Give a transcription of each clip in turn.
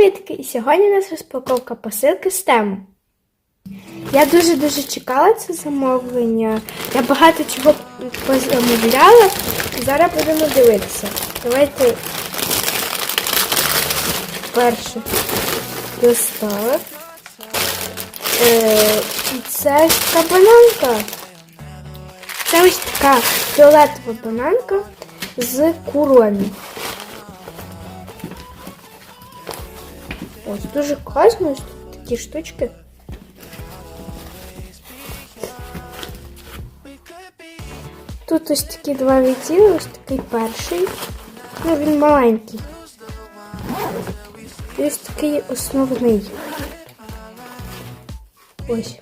привітки! І сьогодні у нас розпаковка посилки з тему. Я дуже-дуже чекала це замовлення. Я багато чого позамовляла. Зараз будемо дивитися. Давайте перше листок. Е, це така бананка. Це ось така фіолетова бананка з куромі. Ось дуже класно, ось тут такі штучки. Тут ось такі два відділи, ось такий перший. Ну, він маленький. І ось такий основний. Ось.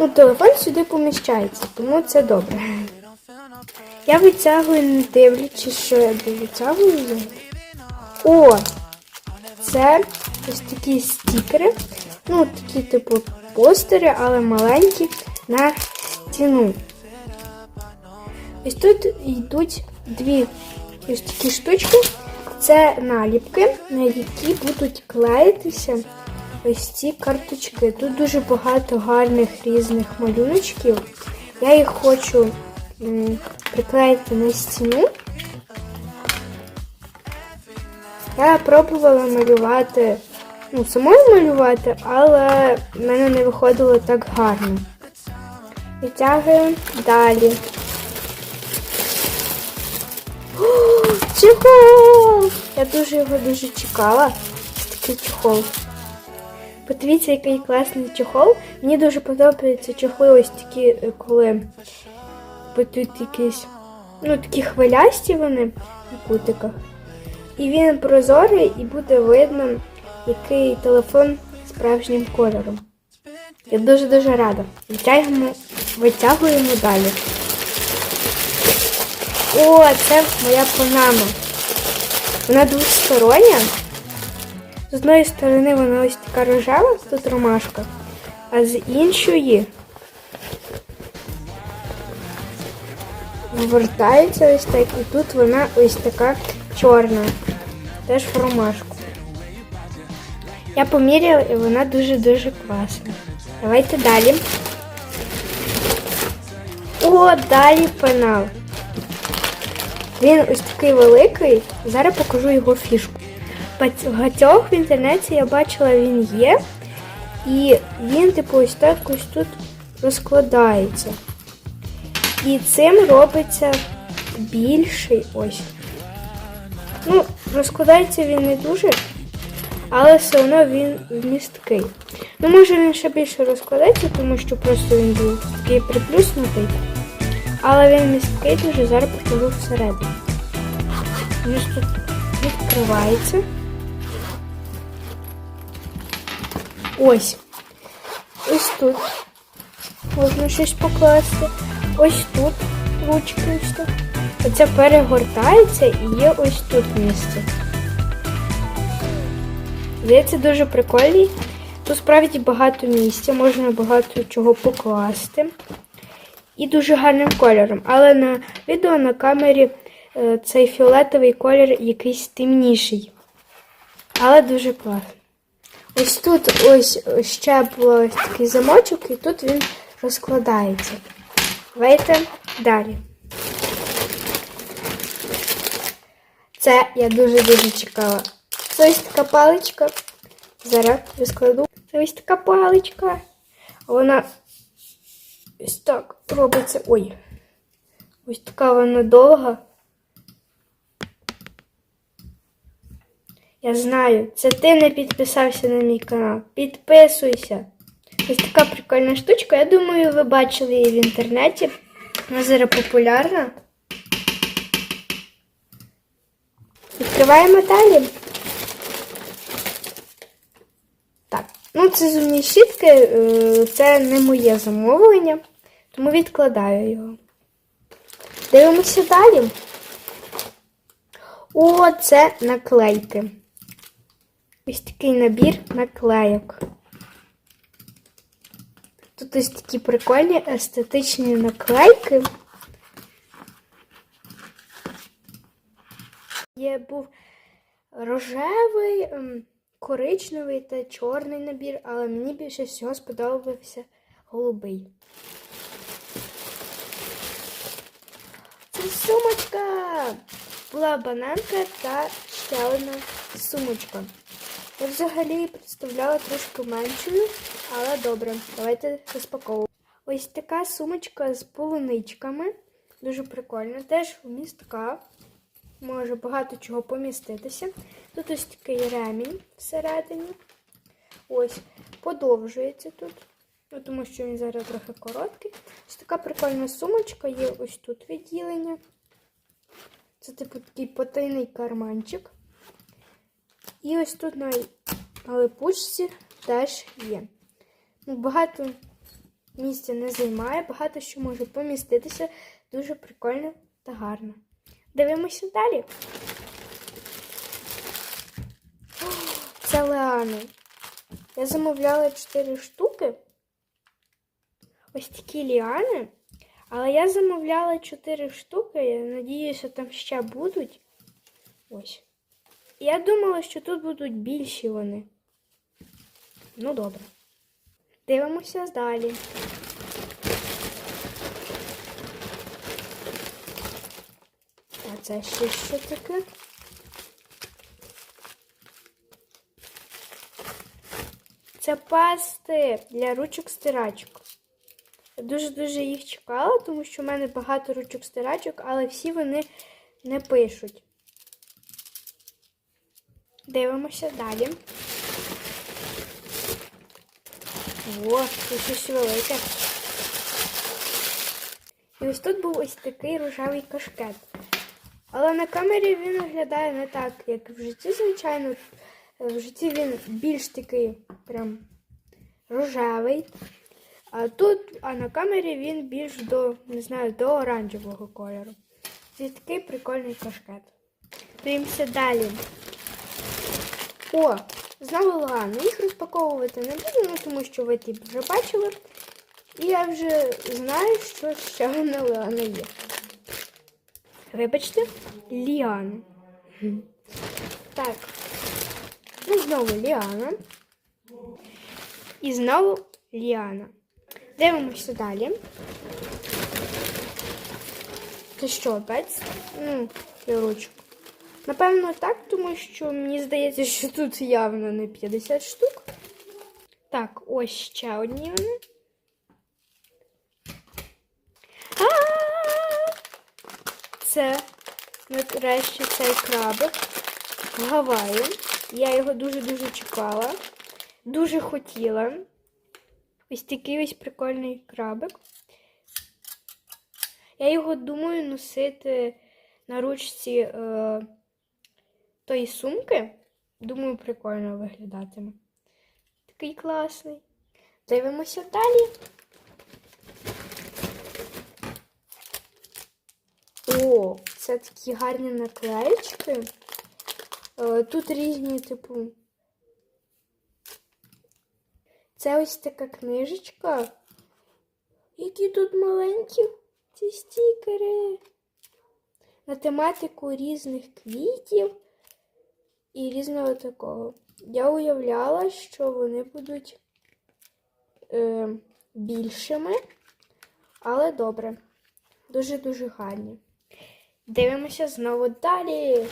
Ну, телефон сюди поміщається, тому це добре. Я витягую, не дивлячись, що я витягую. О! Це ось такі стікери. Ну, такі, типу, постери, але маленькі на стіну. Ось тут йдуть дві ось такі штучки. Це наліпки, на які будуть клеїтися ось ці карточки. Тут дуже багато гарних різних малюночків. Я їх хочу приклеїти на стіну. Я пробувала малювати, ну, самою малювати, але в мене не виходило так гарно. Витягуємо далі. Чехол! Я дуже його дуже чекала. Такий чехол. Подивіться, який класний чехол. Мені дуже подобаються чехли ось такі, е, коли тут якісь, ну, такі хвилясті вони на кутиках. І він прозорий і буде видно, який телефон справжнім кольором. Я дуже-дуже рада. Витягуємо, витягуємо далі. О, це моя панама. Вона двостороння. З одної сторони вона ось така рожева, тут ромашка, а з іншої вивертається ось так, і тут вона ось така чорна, теж в ромашку. Я поміряла і вона дуже-дуже класна. Давайте далі. О, далі пенал. Він ось такий великий. Зараз покажу його фішку. Багатьох в інтернеті я бачила, він є. І він, типу, ось так ось тут розкладається. І цим робиться більший ось. Ну, розкладається він не дуже, але все одно він вмісткий. Ну, може він ще більше розкладається, тому що просто він був такий приплюснутий. Але він місткий дуже, зараз покажу всередині. Він тут відкривається. Ось. Ось тут. Можна щось покласти. Ось тут ручки ось. Оце перегортається і є ось тут місце. Здається, дуже прикольний. Тут справді багато місця, можна багато чого покласти. І дуже гарним кольором. Але на відео на камері е, цей фіолетовий колір якийсь темніший. Але дуже класно. Ось тут ось ще ось такий замочок, і тут він розкладається. Давайте далі. Це я дуже-дуже чекала. Це ось така паличка. Зараз розкладу. Це ось така паличка. Вона ось так робиться. Ой. Ось така вона довга. Я знаю, це ти не підписався на мій канал. Підписуйся. Ось така прикольна штучка. Я думаю, ви бачили її в інтернеті. Вона зараз популярна. Відкриваємо далі. Так, ну це зубні щітки, е, це не моє замовлення, тому відкладаю його. Дивимося далі. О, це наклейки. Ось такий набір наклейок. Тут ось такі прикольні естетичні наклейки. Є був рожевий, коричневий та чорний набір, але мені більше всього сподобався голубий. Це сумочка! Була бананка та ще одна сумочка. Я взагалі представляла трошки меншою, але добре, давайте розпаковувати. Ось така сумочка з полуничками. Дуже прикольна. Теж вмістка. Може багато чого поміститися. Тут ось такий ремінь всередині. Ось, подовжується тут. Ну, тому що він зараз трохи короткий. Ось така прикольна сумочка, є ось тут відділення. Це типу такий потайний карманчик. І ось тут на, на липучці теж є. Ну, багато місця не займає, багато що може поміститися. Дуже прикольно та гарно. Дивимося далі. Це леани. Я замовляла 4 штуки. Ось такі ліани. Але я замовляла 4 штуки. Я надіюся, там ще будуть. Ось. Я думала, що тут будуть більші вони. Ну, добре. Дивимося далі. А це ще що таке? Це пасти для ручок стирачок. Дуже-дуже їх чекала, тому що в мене багато ручок стирачок, але всі вони не пишуть. Дивимося далі. О, це щось велике. І ось тут був ось такий рожевий кашкет. Але на камері він виглядає не так, як в житті, звичайно. В житті він більш такий прям рожевий. А тут, а на камері він більш до, не знаю, до оранжевого кольору. Це такий прикольний кашкет. Дивимося далі. О, знову лаган. Їх розпаковувати не буду, ну, тому що ви ті вже бачили. І я вже знаю, що ще на Леана є. Вибачте, Ліана. Так. Ну, знову Ліана. І знову Ліана. Дивимося далі. Це що, опять? Ну, для ручок. Напевно, так, тому що мені здається, що тут явно не 50 штук. Так, ось ще одні вони. Це нарешті цей крабик Гаваї. Я його дуже-дуже чекала. Дуже хотіла. Ось такий ось прикольний крабик. Я його думаю носити на ручці е, тої сумки. Думаю, прикольно виглядатиме. Такий класний. Дивимося далі. О, це такі гарні наклеєчки. Е, Тут різні, типу. Це ось така книжечка. Які тут маленькі ці стікери. На тематику різних квітів і різного такого. Я уявляла, що вони будуть е, більшими, але добре. Дуже-дуже гарні. Дивимося знову далі.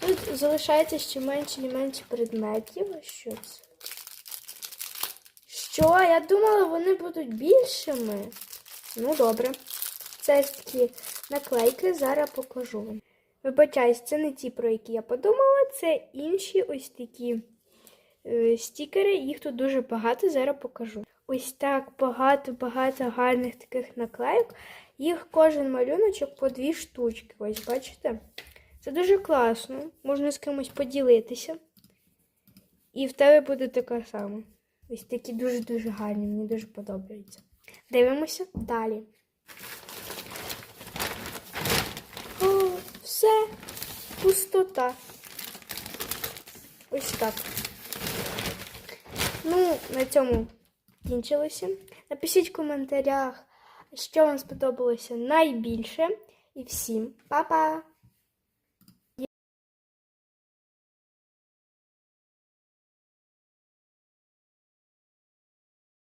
Тут залишається ще менше і менше предметів. Що це? Що? Я думала, вони будуть більшими. Ну, добре. Це такі наклейки, зараз покажу вам. Вибачаюсь, це не ті, про які я подумала, це інші ось такі е, стікери. Їх тут дуже багато, зараз покажу. Ось так багато-багато гарних таких наклейок. Їх кожен малюночок по дві штучки. Ось, бачите? Це дуже класно. Можна з кимось поділитися. І в тебе буде така сама. Ось такі дуже-дуже гарні, мені дуже подобаються. Дивимося далі. О, все, пустота. Ось так. Ну, на цьому кінчилося. Напишіть в коментарях, що вам сподобалося найбільше. І всім па-па!